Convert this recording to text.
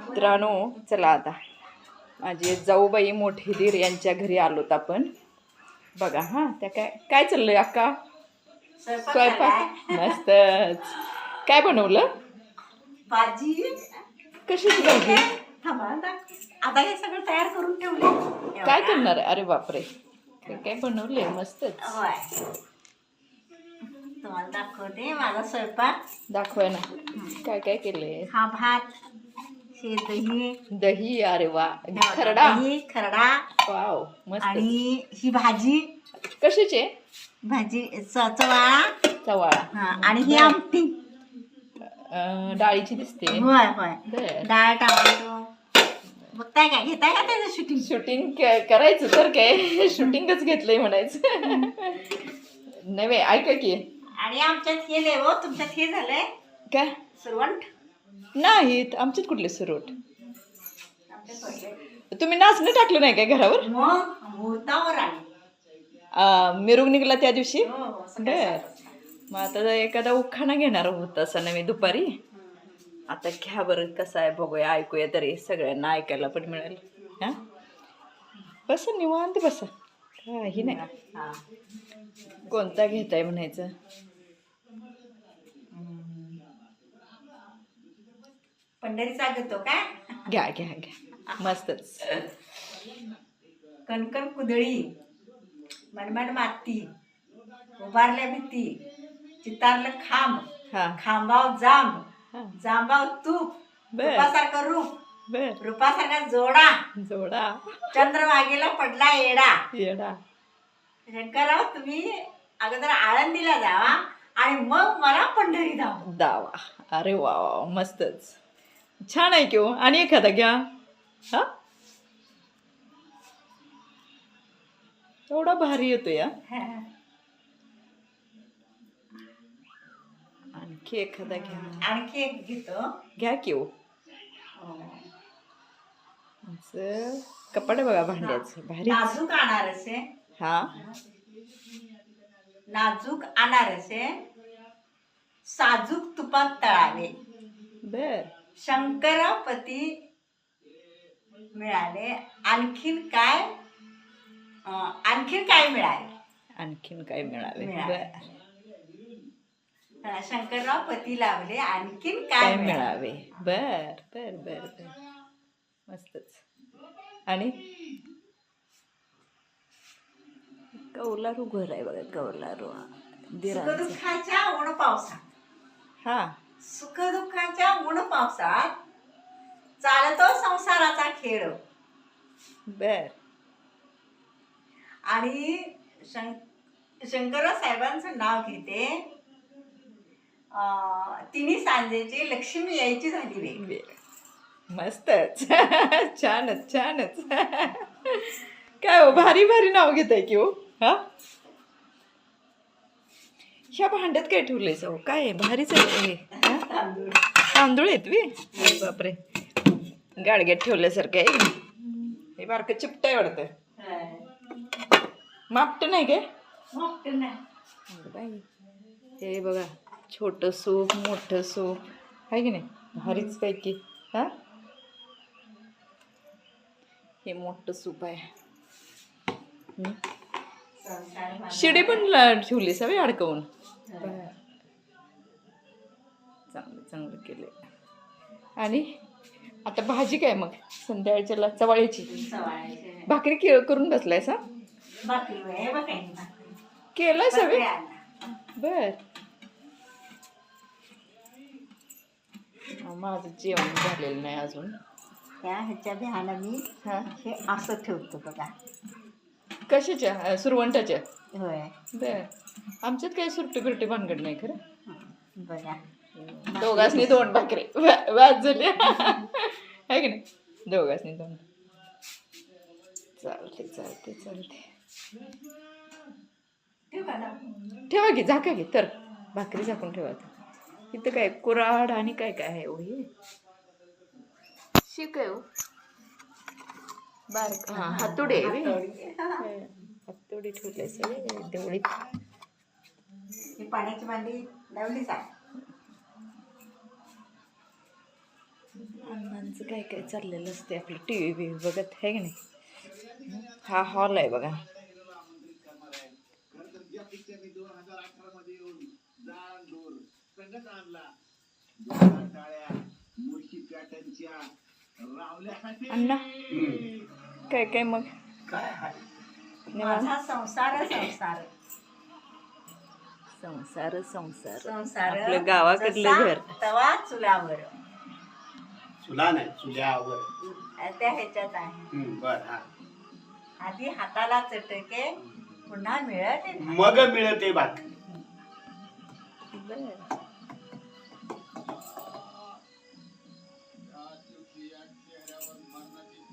मित्रांनो चला आता. माझी जाऊबाई मोठी दीर यांच्या घरी आलोत आपण. बघा हां त्या काय काय चाललंय अक्का? स्वयंपाक मस्तच. काय बनवलं? भाजी. कशाची आता हे सगळं तयार करून ठेवले काय करणार? अरे बापरे. काय काय बनवले मस्तच. तुम्हाला दाखवते. माझा स्वयंपाक. दाखवाय ना. काय काय केलंय? हा भात हे दही. दही अरे वा. खरडा? दही खरडा. वाव मस्त. आणि ही भाजी. कशाचे? भाजी च- चवाळा. चवाळा. हा आणि ही आमटी. अं, डाळीची दिसते. होय होय. बर. डाळ टमाटो. बघताय काय? घेताय का त्याचं शूटिंग शूटिंग करायचं तर काय? शूटिंगच घेतलंय म्हणायचं. नाही बाई, ऐका की. आणि आमच्यात हे नाही हो तुमच्यात हे झालंय. काय? सुरवंट. नाहीत आमच्यात कुठले सुरोट आमच्यात तुम्ही नाचणं टाकलं नाही काय घरावर? मग मुहूर्तावर आले. अं, मिरवणुकीला निघाला त्या दिवशी? हो, हो, सकाळी बर. मग आता एखादा उखाणा घेणार आहोत असं नव्हे दुपारी आता घ्या बरं कसं आहे बघूया ऐकूया तरी सगळ्यांना ऐकायला पण मिळेल. हां? बसा निवांत बसा. काही नाही. हा. कोणता घेताय म्हणायचं? पंढरीचा घेतो काय घ्या घ्या घ्या. मस्तच. कणकण कुदळी मनमन माती उभारल्या भीती चितारलं खांब हा. खांबाव जांब जांबाव तूप बर. रूपासारखं रूप बर. रूपासारखा जोडा जोडा. चंद्रभागेला पडला येडा. येडा. शंकरराव तुम्ही अगोदर आळंदीला जावा आणि मग मला पंढरी धावा. दावा अरे वा वा मस्तच. छान आहे की हो आणि एखादा घ्या. हा? एवढा भारी येतो या आणखी एखादा घ्या. आणखी एक घेतो. घ्या की आमचं कपाट बघा भांड्याचं. भारी. नाजूक अनारसे हा? नाजूक अनारसे साजूक तुपात तळावे. बर. शंकरापती मिळाले. आणखीन काय? आणखीन काय मिळाले? आणखीन काय मिळाले. बर. शंकरराव पती लावले. आणखीन काय काय मिळाले? मिळावे बर बर बर बर. मस्तच. आणि? कौलारू घर आहे बघा कौलारू. दिरांचं. सुखदुःखाच्या ऊन पावसात. हा. सुखदुःखाच्या ऊन पावसात चालतो संसाराचा खेळ. बर. आणि शं शंकरराव साहेबांचं नाव घेते. अं, तिन्ही सांजेची लक्ष्मी यायची झाली वेळ. मस्तच. छानच छानच. काय हो भारी भारी नाव घेत आहे की हो? हा? ह्या भांड्यात काय ठेवलंय हो काय आहे? भारीच आहे हा? तांदूळ. तांदूळ आहेत वे बापरे. गाडग्यात ठेवल्यासारखं आहे. हे बारकं चिपट आहे वाटतं. मापट नाही काय बाई. हे बघा छोटं सूप मोठं सूप. आहे की नाही? भारीच पैकी. हा? हे मोठं सूप आहे. शिडी पण ठेवली सवय अडकवून? चांगलं चांगलं केलं आणि आता भाजी काय मग? संध्याकाळच्याला चवाळ्याची. भाकरी के करून बसलाय सा भाकरी वय, हे ही भाकरी. आणा. बर. माझं जेवण झालेलं नाही अजून. त्या ह्याच्या बिहानं मी हा. हे असं ठेवतो बघा. कशाच्या? सुरवंटाच्या? होय. बर. आमच्यात काही सुरटी बिरटी भानगड नाही खरं. बघा. दोघांनी दोन भाकरी. वा- वाद झाली आहे की नाही? दोघांनी दोन चालते चालते चालते ठेवू का ना? ठेवा की झाका की. तर भाकरी झाकून ठेवा इथं काय कुराड आणि काय काय आहे हो हे? शिक आहे हो. बारक. हां हातोडे. हातोडी. ठेवले सगळे देवळीत? ही पाण्याची भांडी लावली सा अण्णांचं काय काय चाललेलं असते आपलं टी व्ही बी बघत आहे की नाही? हा हॉल आहे बघा. अण्णा काय काय मग? माझा संसार संसार. संसार संसार. संसार. आपलं गावाकडलं घर. तवा चुलावर. चुला नाही चुल्यावर त्या ह्याच्यात आहे. बर हा. आधी हाताला चटके पुन्हा मिळत मग मिळते बाकी बरं.